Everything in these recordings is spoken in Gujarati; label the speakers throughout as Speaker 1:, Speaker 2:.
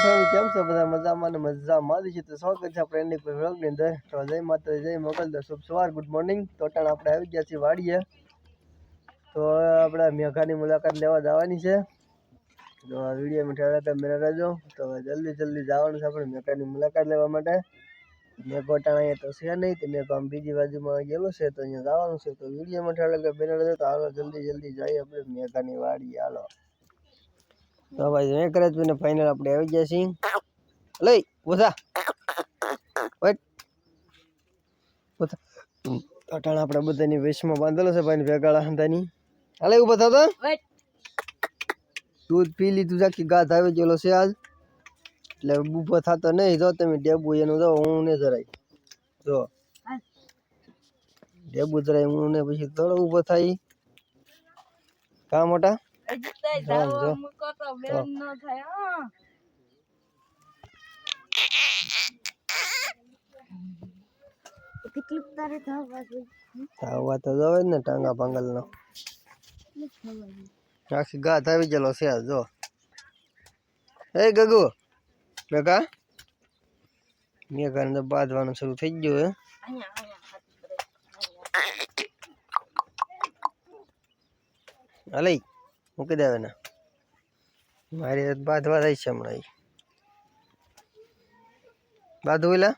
Speaker 1: ફેમિલી કેમ છો બધા મજામાં ને મજામાં જ છે તો સ્વાગત છે આપણે એની કોઈ વ્લોગની અંદર તો જય માતા જય મોકલદો શુભ સવાર ગુડ મોર્નિંગ તો અટાણ આપણે આવી ગયા છીએ વાડીએ તો હવે આપણે મેઘાની મુલાકાત લેવા જવાની છે તો આ વિડીયોમાં ઠેરા મેળા રહેજો તો હવે જલ્દી જલ્દી જવાનું છે આપણે મેઘાની મુલાકાત લેવા માટે મેઘો અટાણ અહીંયા તો છે નહીં તો મેઘો આમ બીજી બાજુમાં ગયેલો છે તો અહીંયા જવાનું છે તો વિડીયોમાં ઠેરા મેળા રહેજો તો હાલો જલ્દી જલ્દી જઈએ આપણે મેઘાની વાડી હાલો તો ભાઈ મેં કરે ને ફાઇનલ આપણે આવી ગયા છીએ. લઈ અટાણ આપણે બધાની વેશમાં બાંધેલો છે ભાઈ ભેગાળા હંતાની હાલે ઊભા થતો દૂધ પી લીધું કે ગાત આવી ગયેલો છે આજ. એટલે ઊભો થતો નહીં. જો તમે ડેબુ એનું જો હું ને જરાય. જો. ડેબુ જરાય હું ને પછી થોડો ઊભો થાય કા મોટા?
Speaker 2: કેટલું તારે થવા
Speaker 1: આવવા તો જવે ને ટાંગા પાંગલનો. આખી ગાત આવી ગયેલો છે જો. એ ગગુ મેઘા મેઘાને તો બાંધવાનું શરૂ થઈ ગયું હે. હાલે. મૂકી દેવે ને મારી હાથ બાંધવા જાય છે હમણાં ઈ. બાંધવું એલા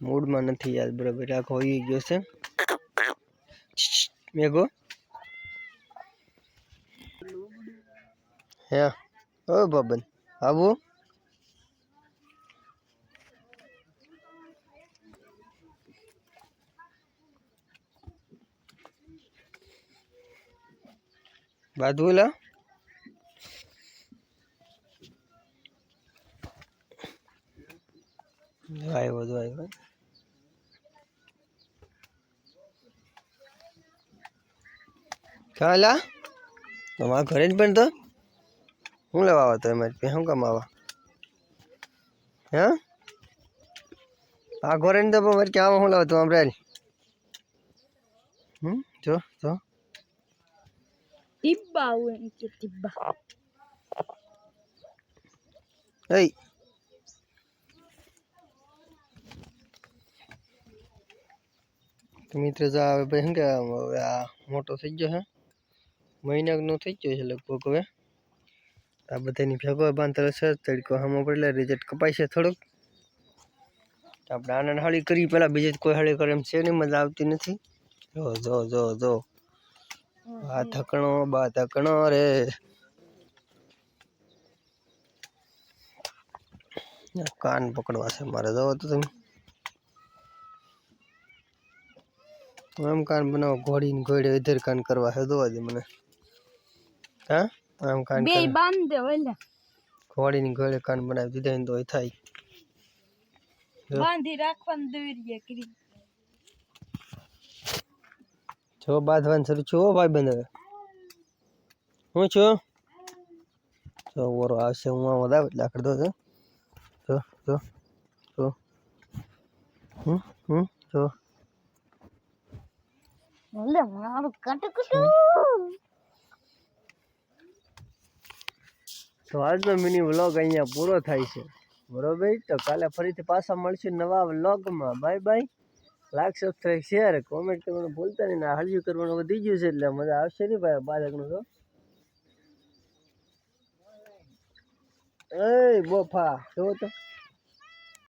Speaker 1: મૂડમાં નથી યાર બરાબર આખો હોઈ ગયો છે મેઘો હે ઓ બાબન આવું બાંધવું એલા આવ્યો જો આવ્યો કાલા તમારા ઘરે જ પણ તો શું લેવા આવો તો એમાં શું કામ આવા હે આ ઘરે ને તો પણ મારે ક્યાં શું લાવો તું આમ રેલ હમ જો જો
Speaker 2: ટીબ્બા આવું એમ કે ટીબ્બા
Speaker 1: એ તો મિત્ર જો હવે ભાઈ શું કે હવે આ મોટો થઈ ગયો છે મહિનાનો થઈ ગયો છે લગભગ હવે આ બધાની ભેગો બાંધેલો છે તડકો હામો પડે એટલે રિઝલ્ટ કપાય છે થોડુંક તો આપણે આનંદ હળી કરી પેલા બીજે કોઈ હળી કરે એમ છે નહીં મજા આવતી નથી જો જો જો જો બા થકણો બા થકણો રે. કાન પકડવા છે મારે જવો તો તમે. આમ કાન બનાવો ઘોડીને ઘોડે ઇધર કાન કરવા છે જોવા દે મને. હા? આમ કાન
Speaker 2: બે. બાંધ દે ઓલા
Speaker 1: ઘોડીને ઘોડે કાન બનાવી દીધા ને તો થાય.
Speaker 2: બાંધી રાખવાનું દોરીએ કરી
Speaker 1: જો બાંધવાનું શરૂ છું હો ભાઈ બંધ હવે. હું છું? જો ઓરો આવશે હું આમ વધારે આખર દો છો જો જો જો. હમ હમ જો.
Speaker 2: ઓલે મારું કટુ કટુ
Speaker 1: તો આજનો મિની વ્લોગ અહીંયા પૂરો થાય છે. બરોબર? તો કાલે ફરીથી પાછા મળશું નવા વ્લોગમાં bye bye. Like subscribe share comment કરવાનું ભૂલતા નહીં. ને કરવાનું વધી ગયું છે એટલે મજા આવશે નહીં ભાઈ બાળકનું તો. એ, બોફા જો તો.